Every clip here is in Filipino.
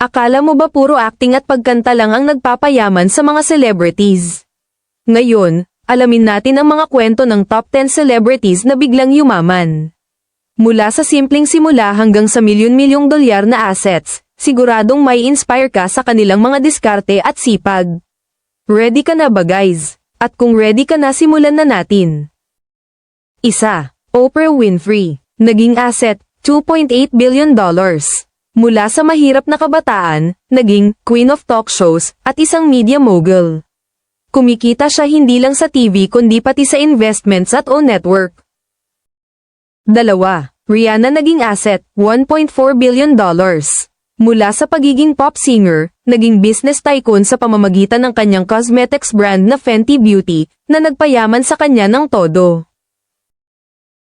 Akala mo ba puro acting at pagkanta lang ang nagpapayaman sa mga celebrities? Ngayon, alamin natin ang mga kwento ng top 10 celebrities na biglang yumaman. Mula sa simpleng simula hanggang sa milyon-milyong dolyar na assets, siguradong may inspire ka sa kanilang mga diskarte at sipag. Ready ka na ba guys? At kung ready ka na simulan na natin. Isa, Oprah Winfrey. Naging asset, 2.8 billion dollars. Mula sa mahirap na kabataan, naging queen of talk shows at isang media mogul. Kumikita siya hindi lang sa TV kundi pati sa investments at own network. Dalawa, Rihanna naging asset, 1.4 billion dollars. Mula sa pagiging pop singer, naging business tycoon sa pamamagitan ng kanyang cosmetics brand na Fenty Beauty, na nagpayaman sa kanya ng todo.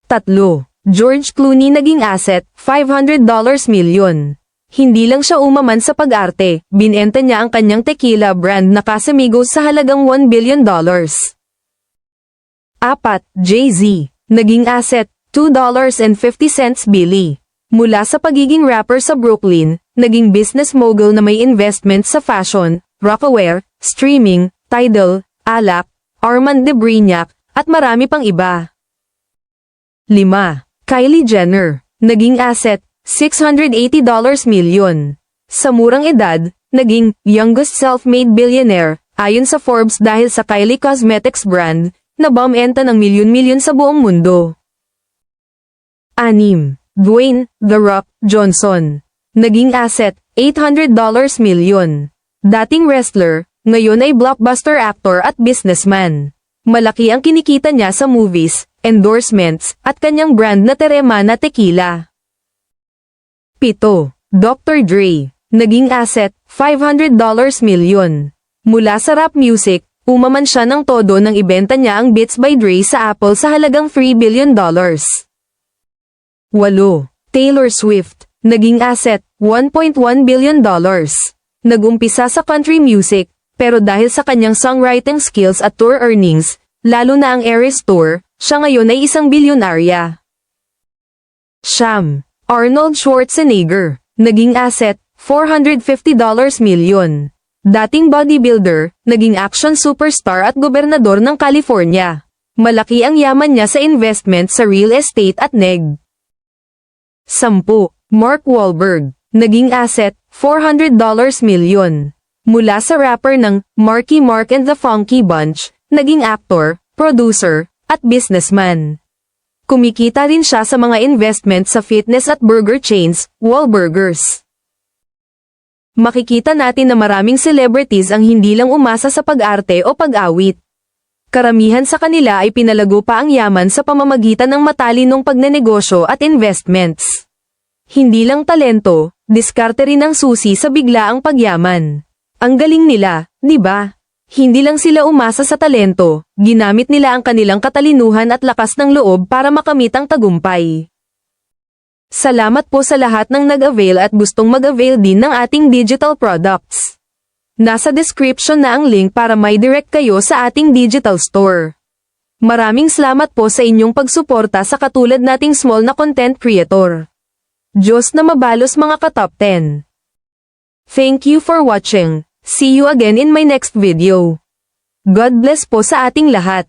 Tatlo, George Clooney naging asset, $500 million. Hindi lang siya umaman sa pag-arte, binenta niya ang kanyang tequila brand na Casamigos sa halagang $1 billion. Apat, Jay-Z. Naging asset, $2.50 Billy. Mula sa pagiging rapper sa Brooklyn, naging business mogul na may investment sa fashion, rockaware, streaming, Tidal, Alak, Armand de Brignac, at marami pang iba. 5. Kylie Jenner. Naging asset, $680 million. Sa murang edad, naging youngest self-made billionaire, ayon sa Forbes dahil sa Kylie Cosmetics brand, na bumenta ng milyon-milyon sa buong mundo. 6. Dwayne The Rock Johnson. Naging asset, $800 million. Dating wrestler, ngayon ay blockbuster actor at businessman. Malaki ang kinikita niya sa movies, endorsements, at kanyang brand na Terema na tequila. 7. Dr. Dre. Naging asset, $500 million. Mula sa rap music, umaman siya ng todo nang ibenta niya ang Beats by Dre sa Apple sa halagang $3 billion. 8. Taylor Swift. Naging asset, $1.1 billion. Nagumpisa sa country music, pero dahil sa kanyang songwriting skills at tour earnings, lalo na ang Eras Tour, siya ngayon ay isang bilyonarya. Siyam. Arnold Schwarzenegger. Naging asset, $450 million. Dating bodybuilder, naging action superstar at gobernador ng California. Malaki ang yaman niya sa investment sa real estate at neg. 10. Mark Wahlberg. Naging asset, $400 million. Mula sa rapper ng Marky Mark and the Funky Bunch, naging actor, producer, at businessman. Kumikita rin siya sa mga investment sa fitness at burger chains, Wahlburgers. Makikita natin na maraming celebrities ang hindi lang umasa sa pag-arte o pag-awit. Karamihan sa kanila ay pinalago pa ang yaman sa pamamagitan ng matalinong pagnenegosyo at investments. Hindi lang talento, diskarte rin ang susi sa biglaang pagyaman. Ang galing nila, di ba? Hindi lang sila umasa sa talento, ginamit nila ang kanilang katalinuhan at lakas ng loob para makamit ang tagumpay. Salamat po sa lahat ng nag-avail at gustong mag-avail din ng ating digital products. Nasa description na ang link para may direct kayo sa ating digital store. Maraming salamat po sa inyong pagsuporta sa katulad nating small na content creator. Diyos na mabalos mga ka-top 10. Thank you for watching. See you again in my next video. God bless po sa ating lahat.